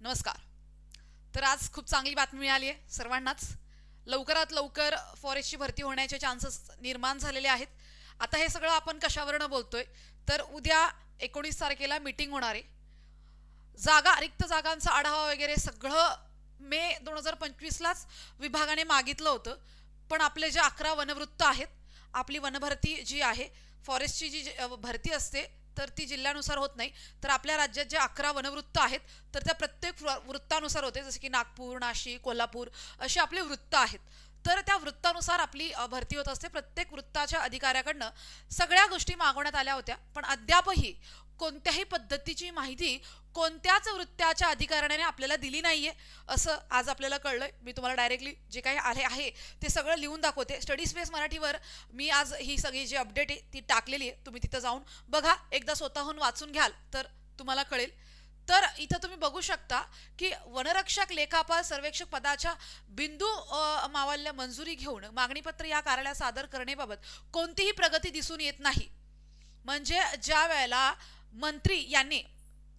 नमस्कार. तर आज खूप चांगली बातमी मिळाली आहे सर्वांनाच. लवकरात लवकर फॉरेस्टची भरती होण्याचे चान्सेस निर्माण झालेले आहेत. आता हे सगळं आपण कशावरनं बोलतोय? तर उद्या एकोणीस तारखेला मीटिंग होणार आहे. जागा रिक्त जागांचा आढावा वगैरे सगळं मे दोन हजार पंचवीसलाच विभागाने मागितलं होतं. पण आपले जे अकरा वनवृत्त आहेत आपली वनभरती जी आहे फॉरेस्टची जी भरती असते तर ती जिल्ह्यानुसार होत नाही. तर आपल्या राज्यात जे अकरा वनवृत्त आहेत तर त्या प्रत्येक वृत्तानुसार होते. जसे की नागपूर नाशिक कोल्हापूर असे आपले वृत्त आहेत. तर त्या वृत्तानुसार आपली भरती होत असते. प्रत्येक वृत्ताच्या अधिकाऱ्याकडनं सगळ्या गोष्टी मागवण्यात आल्या होत्या. पण अद्यापही कोणत्याही पद्धतीची माहिती कोणत्याच वृत्ताच्या अधिकाऱ्याने आपल्याला दिली नाहीये असं आज आपल्याला कळलंय. मी तुम्हाला डायरेक्टली जे काही आले आहे ते सगळं लिहून दाखवते. स्टडी स्पेस मराठीवर मी आज ही सगळी जी अपडेट आहे ती टाकलेली आहे. तुम्ही तिथं जाऊन बघा. एकदा स्वतःहून वाचून घ्याल तर तुम्हाला कळेल. तर इथं तुम्ही बघू शकता की वनरक्षक लेखापाल सर्वेक्षक पदाच्या बिंदू मावाल्या मावल्य मंजुरी घेऊन मागणीपत्र या कार्यालयात सादर करण्याबाबत कोणतीही प्रगती दिसून येत नाही. म्हणजे ज्या वेळेला मंत्री यांनी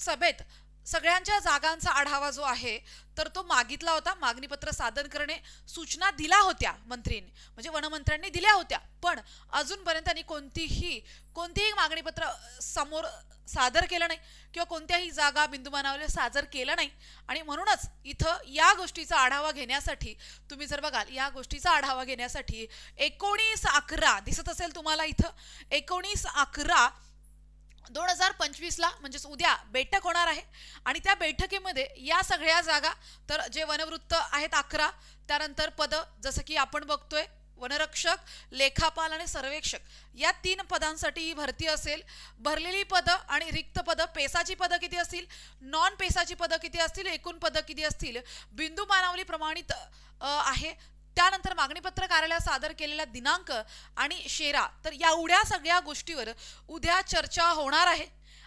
सभेत सगळ्यांच्या जागांचा आढावा जो आहे तर तो मागितला होता. मागणीपत्र सादर करणे सूचना दिल्या होत्या मंत्रींनी. म्हणजे वनमंत्र्यांनी दिल्या होत्या. पण अजूनपर्यंत त्यांनी कोणतीही कोणतीही मागणीपत्र समोर सादर केलं नाही किंवा कोणत्याही जागा बिंदुमानावर सादर केलं नाही. आणि म्हणूनच इथं या गोष्टीचा आढावा घेण्यासाठी तुम्ही जर बघाल या गोष्टीचा आढावा घेण्यासाठी एकोणीस अकरा दिसत असेल तुम्हाला इथं. एकोणीस अकरा दोन हजार पंचवीसला म्हणजेच उद्या बैठक होणार आहे. आणि त्या बैठकीमध्ये या सगळ्या जागा तर जे वनवृत्त आहेत अकरा त्यानंतर पदं जसं की आपण बघतोय वनरक्षक लेखापाल आणि सर्वेक्षक या तीन पदांसाठी ही भरती असेल. भरलेली पदं आणि रिक्त पदं पेसाची पदं किती असतील? नॉन पेसाची पदं किती असतील? एकूण पदं किती असतील? बिंदू मानावली प्रमाणित आहे. त्यानंतर मागणीपत्र कार्यालयात सादर केलेला दिनांक आणि शेरा तर एवढ्या सगळ्या गोष्टीवर उद्या चर्चा होणार आहे.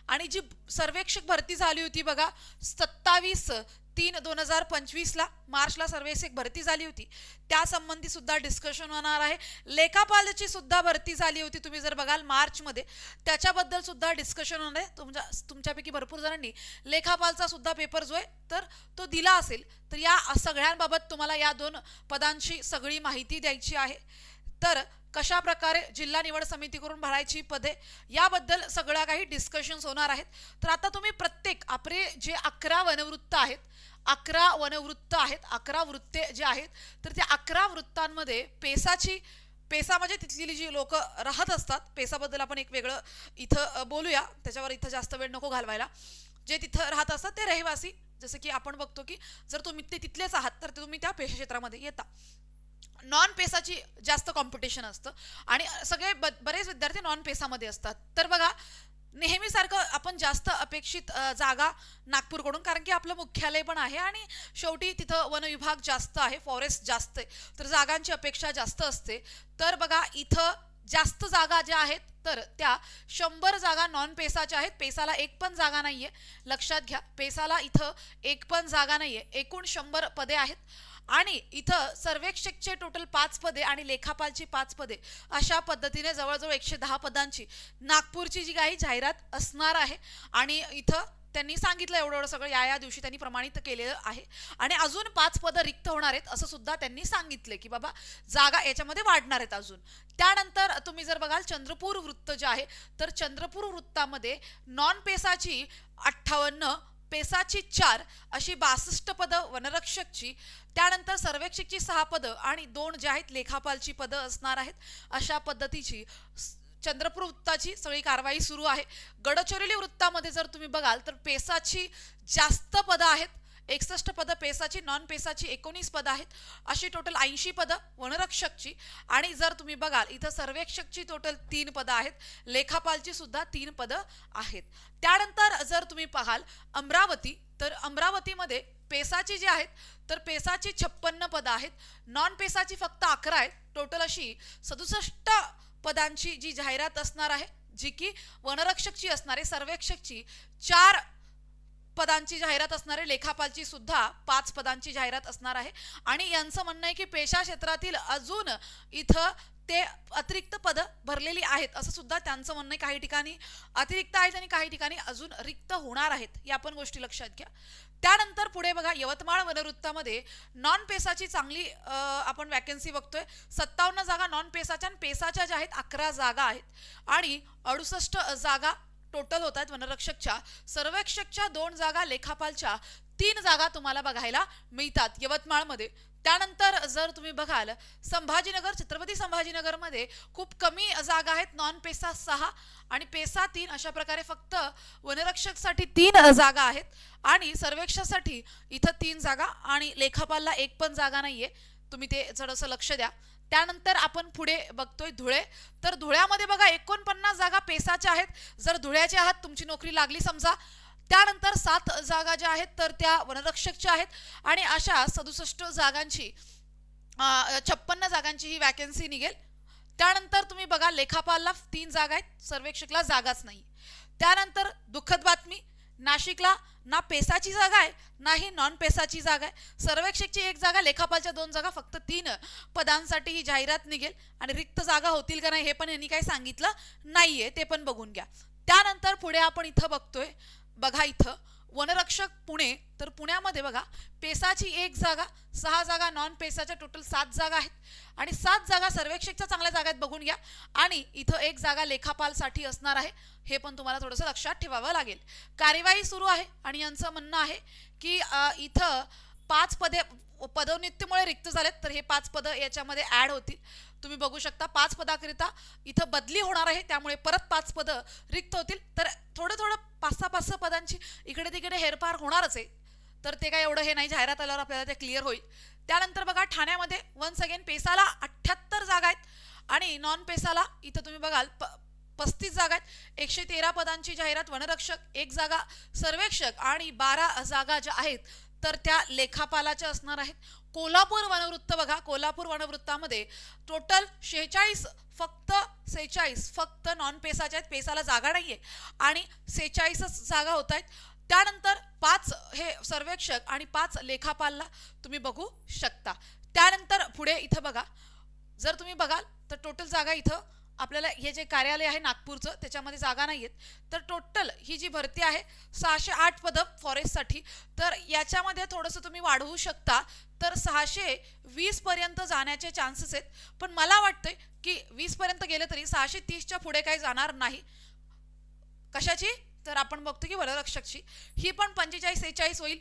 आणि जी सर्वेक्षक भरती झाली होती बघा सत्तावीस तीन दोन हजार पंचवीसला मार्चला सर्वेक्षक भरती झाली होती. त्या संबंधी सुद्धा डिस्कशन होणार आहे. लेखापालची सुद्धा भरती झाली होती तुम्ही जर बघाल मार्चमध्ये. त्याच्याबद्दल सुद्धा डिस्कशन होणार आहे. तुमच्या तुमच्यापैकी भरपूर जणांनी लेखापालचा सुद्धा पेपर जो आहे तर तो दिला असेल. तर या सगळ्यांबाबत तुम्हाला या दोन पदांची सगळी माहिती द्यायची आहे. तर कशा प्रकारे जिल्हा निवड समितीकडून भरायची पदे याबद्दल सगळ्या काही डिस्कशन्स होणार आहेत. तर आता तुम्ही प्रत्येक आपले जे अकरा वनवृत्त आहेत अकरा वनवृत्त आहेत अकरा वृत्ते जे आहेत तर त्या अकरा वृत्तांमध्ये पेसाची पेसा म्हणजे तिथली जी लोक राहत असतात पेसाबद्दल आपण एक वेगळं इथं बोलूया. त्याच्यावर इथं जास्त वेळ नको घालवायला. जे तिथं राहत असतात ते रहिवासी. जसं की आपण बघतो की जर तुम्ही ते तिथलेच आहात तर तुम्ही त्या पेशा क्षेत्रामध्ये येता. नॉन पेसाची जास्त कॉम्पिटिशन असतं. आणि सगळे ब बरेच विद्यार्थी नॉन पेसामध्ये असतात. तर बघा नेहमीसारखं आपण जास्त अपेक्षित जागा नागपूरकडून कारण की आपलं मुख्यालय पण आहे आणि शेवटी तिथं वनविभाग जास्त आहे फॉरेस्ट जास्त आहे. तर जागांची अपेक्षा जास्त असते. तर बघा इथं जास्त जागा ज्या आहेत तर त्या शंभर जागा नॉन पेसाच्या आहेत. पेसाला एक पण जागा नाही आहे लक्षात घ्या पेसाला इथं एक पण जागा नाही आहे एकूण शंभर पदे आहेत. आणि इथं सर्वेक्षकचे टोटल पाच पदे आणि लेखापालची पाच पदे. अशा पद्धतीने जवळजवळ एकशे दहा पदांची नागपूरची जी काही जाहिरात असणार आहे आणि इथं त्यांनी सांगितलं एवढं एवढं सगळं या या दिवशी त्यांनी प्रमाणित केलेलं आहे. आणि अजून पाच पदं रिक्त होणार आहेत असं सुद्धा त्यांनी सांगितलं की बाबा जागा याच्यामध्ये वाढणार आहेत अजून. त्यानंतर तुम्ही जर बघाल चंद्रपूर वृत्त जे आहे तर चंद्रपूर वृत्तामध्ये नॉन पेसाची अठ्ठावन्न पेसाची चार अशी बासष्ट पदं वनरक्षकची त्यानंतर सर्वेक्षकची सहा पदं आणि दोन जे आहेत लेखापालची पदं असणार आहेत. अशा पद्धतीची चंद्रपूर वृत्ताची सगळी कारवाई सुरू आहे. गडचिरोली वृत्तामध्ये जर तुम्ही बघाल तर पेसाची जास्त पदं आहेत. एकसष्ट पदं पेसाची नॉन पेसाची एकोणीस पदं आहेत. अशी टोटल ऐंशी पदं वनरक्षकची. आणि जर तुम्ही बघाल इथं सर्वेक्षकची टोटल तीन पदं आहेत. लेखापालची सुद्धा तीन पदं आहेत. त्यानंतर जर तुम्ही पाहाल अमरावती तर अमरावतीमध्ये पेसाची जी आहेत तर पेसाची छप्पन्न पदं आहेत. नॉन पेसाची फक्त अकरा आहेत. टोटल अशी सदुसष्ट पदांची जी जाहिरात असणार आहे जी की वनरक्षकची असणारे सर्वेक्षकची चार पदांची जाहिरात असणार आहे लेखापालची सुद्धा पाच पदांची जाहिरात असणार आहे. आणि यांचं म्हणणं आहे की पेशा क्षेत्रातील अजून इथं ते अतिरिक्त पदं भरलेली आहेत असं सुद्धा त्यांचं म्हणणं आहे. काही ठिकाणी अतिरिक्त आहेत आणि काही ठिकाणी अजून रिक्त होणार आहेत या पण गोष्टी लक्षात घ्या. त्यानंतर पुढे बघा यवतमाळ वनवृत्तामध्ये नॉन पेसाची चांगली आपण वॅकन्सी बघतोय. सत्तावन्न जागा नॉन पेसाच्या आणि पेसाच्या ज्या आहेत अकरा जागा आहेत. आणि अडुसष्ट जागा टोटल होत आहेत वनरक्षकच्या. सर्वेक्षकच्या दोन जागा लेखापालच्या तीन जागा तुम्हाला बघायला मिळतात यवतमाळमध्ये. त्यानंतर जर तुम्ही बघाल संभाजीनगर छत्रपती संभाजीनगरमध्ये खूप कमी जागा आहेत नॉन पेसा सहा आणि पेसा तीन अशा प्रकारे फक्त वनरक्षकसाठी तीन जागा आहेत आणि सर्वेक्षासाठी इथं तीन जागा आणि लेखापालला एक पण जागा नाहीये. तुम्ही ते थोडंसं लक्ष द्या. त्यानंतर आपण पुढे बघतोय धुळे. तर धुळ्यामध्ये बघा एकोणपन्नास जागा पेसाच्या आहेत. जर धुळ्याच्या आहात तुमची नोकरी लागली समजा. त्यानंतर सात जागा ज्या आहेत तर त्या वनरक्षकच्या आहेत. आणि अशा सदुसष्ट जागांची छप्पन्न जागांची ही वॅकन्सी निघेल. त्यानंतर तुम्ही बघा लेखापालला तीन जागा आहेत. सर्वेक्षकला जागाच नाही. त्यानंतर दुःखद बातमी नाशिकला ना पेसाची जागा आहे नाही नॉन पेसाची जागा आहे. सर्वेक्षकची एक जागा लेखापालच्या दोन जागा फक्त तीन पदांसाठी ही जाहिरात निघेल. आणि रिक्त जागा होतील का नाही हे पण यांनी काही सांगितलं नाहीये ते पण बघून घ्या. त्यानंतर पुढे आपण इथं बघतोय बघा इथं वनरक्षक पुणे तर पुण्यामध्ये बघा पेसाची एक जागा सहा जागा नॉन पेसाच्या टोटल सात जागा आहेत. आणि सात जागा सर्वेक्षकच्या चांगल्या जागा आहेत बघून घ्या. आणि इथं एक जागा लेखापालसाठी असणार आहे. हे पण तुम्हाला थोडंसं लक्षात ठेवावं लागेल. कार्यवाही सुरू आहे आणि यांचं म्हणणं आहे की इथं पाच पदे पदोन्नतीमुळे रिक्त झालेत तर हे पाच पदं याच्यामध्ये ॲड होतील. तुम्ही बघू शकता पाच पदाकरिता इथं बदली होणार आहे त्यामुळे परत पाच पदं रिक्त होतील. तर थोडं थोडं पाच सहा पाच सहा पदांची इकडे तिकडे हेरफार होणारच आहे. तर ते काय एवढं हे नाही जाहिरात आल्यावर आपल्याला ते क्लिअर होईल. त्यानंतर बघा ठाण्यामध्ये वन्स अगेन पेसाला अठ्ठ्याहत्तर जागा आहेत आणि नॉन पेसाला इथं तुम्ही बघाल प पस्तीस जागा आहेत. एकशे तेरा पदांची जाहिरात वनरक्षक एक जागा सर्वेक्षक आणि बारा जागा ज्या आहेत तर त्या लेखापालाच्या असणार आहेत. कोल्हापूर वनवृत्त बघा. कोल्हापूर वनवृत्तामध्ये टोटल शेहेचाळीस फक्त सेहेचाळीस फक्त नॉन पेसाच्या आहेत. पेसाला जागा नाही आहे आणि सेहेचाळीसच जागा होत आहेत त्यानंतर पाच हे सर्वेक्षक आणि पाच लेखापालला तुम्ही बघू शकता. त्यानंतर पुढे इथं बघा. जर तुम्ही बघाल तर टोटल जागा इथं आपल्याला हे जे कार्यालय आहे नागपूरचं त्याच्यामध्ये जागा नाही आहेत तर टोटल ही जी भरती आहे सहाशे आठ पदं फॉरेस्टसाठी तर याच्यामध्ये थोडंसं तुम्ही वाढवू शकता. तर सहाशे वीसपर्यंत जाण्याचे चान्सेस आहेत. पण मला वाटतं की वीसपर्यंत गेलं तरी सहाशे तीसच्या पुढे काही जाणार नाही. कशाची? तर आपण बघतो की वररक्षकची ही पण पंचेचाळीस सेहेचाळीस होईल.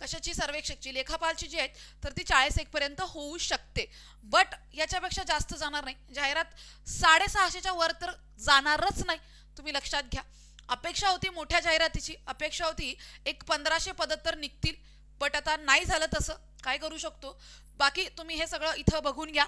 कशाची सर्वेक्षकची लेखापालची जी आहेत तर ती चाळीस एकपर्यंत होऊ शकते. बट याच्यापेक्षा जास्त जाणार नाही. जाहिरात साडेसहाशेच्या वर तर जाणारच नाही. तुम्ही लक्षात घ्या. अपेक्षा होती मोठ्या जाहिरातीची. अपेक्षा होती एक पंधराशे पद तर निघतील. बट आता नाही झालं तसं. काय करू शकतो? बाकी तुम्ही हे सगळं इथं बघून घ्या.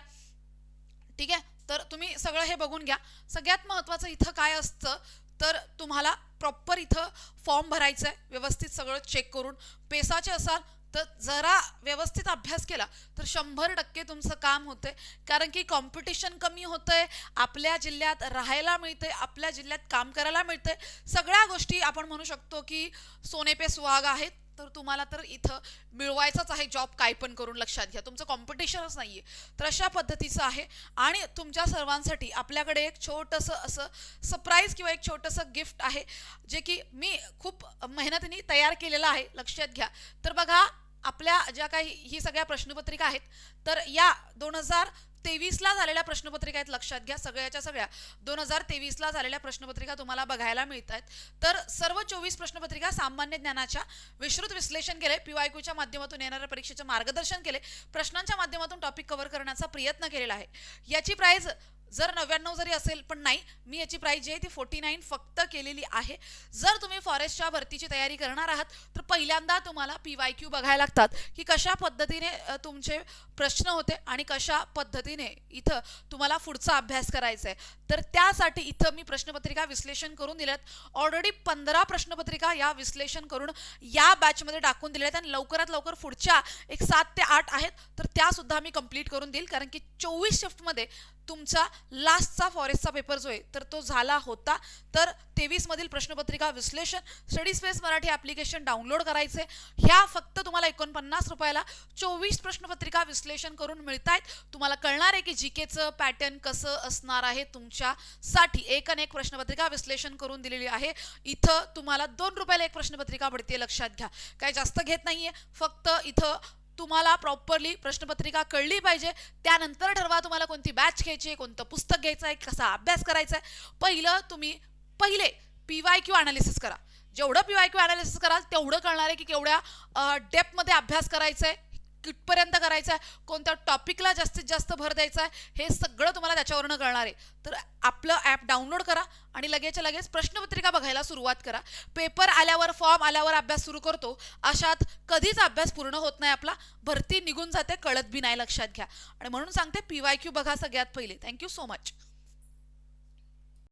ठीक आहे? तर तुम्ही सगळं हे बघून घ्या. सगळ्यात महत्त्वाचं इथं काय असतं? तर तुम्हाला प्रॉपर इथं फॉर्म भरायचं आहे व्यवस्थित सगळं चेक करून. पेसाचे असाल तर जरा व्यवस्थित अभ्यास केला तर शंभर टक्के तुमचं काम होतंय. कारण की कॉम्पिटिशन कमी होतंय. आपल्या जिल्ह्यात राहायला मिळतंय. आपल्या जिल्ह्यात काम करायला मिळतंय. सगळ्या गोष्टी आपण म्हणू शकतो की सोने पे सुहाग आहेत. तर तुम्हाला तर इथं मिळवायचाच आहे जॉब काय पण करून लक्षात घ्या. तुमचं कॉम्पिटिशनच नाही आहे तर अशा पद्धतीचं आहे. आणि तुमच्या सर्वांसाठी आपल्याकडे एक छोटंसं असं सरप्राईज किंवा एक छोटंसं गिफ्ट आहे जे की मी खूप मेहनतीने तयार केलेलं आहे. लक्षात घ्या. तर बघा आपल्या ज्या काही ही सगळ्या प्रश्नपत्रिका आहेत तर या दोन हजार तेवीसला झालेल्या प्रश्नपत्रिका आहेत लक्षात घ्या सगळ्याच्या सगळ्या. दोन हजार तेवीसला झालेल्या प्रश्नपत्रिका तुम्हाला बघायला मिळत आहेत तर सर्व चोवीस प्रश्नपत्रिका सामान्य ज्ञानाच्या विस्तृत विश्लेषण केले पीवायक्यूच्या माध्यमातून येणाऱ्या परीक्षेचे मार्गदर्शन केले प्रश्नांच्या माध्यमातून टॉपिक कव्हर करण्याचा प्रयत्न केलेला आहे. याची प्राईज जर नव्याण्णव जरी असेल पण नाही मी याची प्राईज जी आहे ती फोर्टी नाईन फक्त केलेली आहे. जर तुम्ही फॉरेस्टच्या भरतीची तयारी करणार आहात तर पहिल्यांदा तुम्हाला पी वाय क्यू बघायला लागतात की कशा पद्धतीने तुमचे प्रश्न होते आणि कशा पद्धतीने इथं तुम्हाला पुढचा अभ्यास करायचा आहे. तर त्यासाठी इथं मी प्रश्नपत्रिका विश्लेषण करून दिल्यात. ऑलरेडी पंधरा प्रश्नपत्रिका या विश्लेषण करून या बॅचमध्ये टाकून दिल्या आहेत आणि लवकरात लवकर पुढच्या एक सात ते आठ आहेत तर त्यासुद्धा मी कंप्लीट करून देईल. कारण की चोवीस शिफ्टमध्ये तुमचा लास्टचा फॉरेस्टचा पेपर जो आहे तर तो झाला होता. तर तेवीसमधील प्रश्नपत्रिका विश्लेषण study space Marathi application download करायचे. ह्या फक्त तुम्हाला एकोणपन्नास रुपयाला चोवीस प्रश्नपत्रिका विश्लेषण करून मिळत आहेत तुम्हाला कळणार आहे की जी केचं पॅटर्न कसं असणार आहे तुमच्यासाठी. एक आणि एक प्रश्नपत्रिका विश्लेषण करून दिलेली आहे. इथं तुम्हाला दोन रुपयाला एक प्रश्नपत्रिका पडते लक्षात घ्या. काय जास्त घेत नाहीये. फक्त इथं तुम्हाला प्रॉपरली प्रश्नपत्रिका कळली पाहिजे. त्यानंतर ठरवा तुम्हाला कोणती बॅच घ्यायची आहे कोणतं पुस्तक घ्यायचं आहे कसा अभ्यास करायचा आहे. पहिलं तुम्ही पहिले पी वाय क्यू अनालिसिस करा. जेवढं पी वाय क्यू अनालिसिस कराल तेवढं कळणार आहे की केवढ्या डेप्थमध्ये अभ्यास करायचा आहे कितपर्यंत करायचा आहे कोणत्या टॉपिकला जास्तीत जास्त भर द्यायचा आहे हे सगळं तुम्हाला त्याच्यावरनं कळणार आहे. तर आपलं ॲप डाउनलोड करा आणि लगेचच्या लगेच प्रश्नपत्रिका बघायला सुरुवात करा. पेपर आल्यावर फॉर्म आल्यावर अभ्यास सुरू करतो. अशात कधीच अभ्यास पूर्ण होत नाही आपला. भरती निघून जाते कळत बी नाही लक्षात घ्या. आणि म्हणून सांगते पी वाय क्यू बघा सगळ्यात पहिले. Thank you so much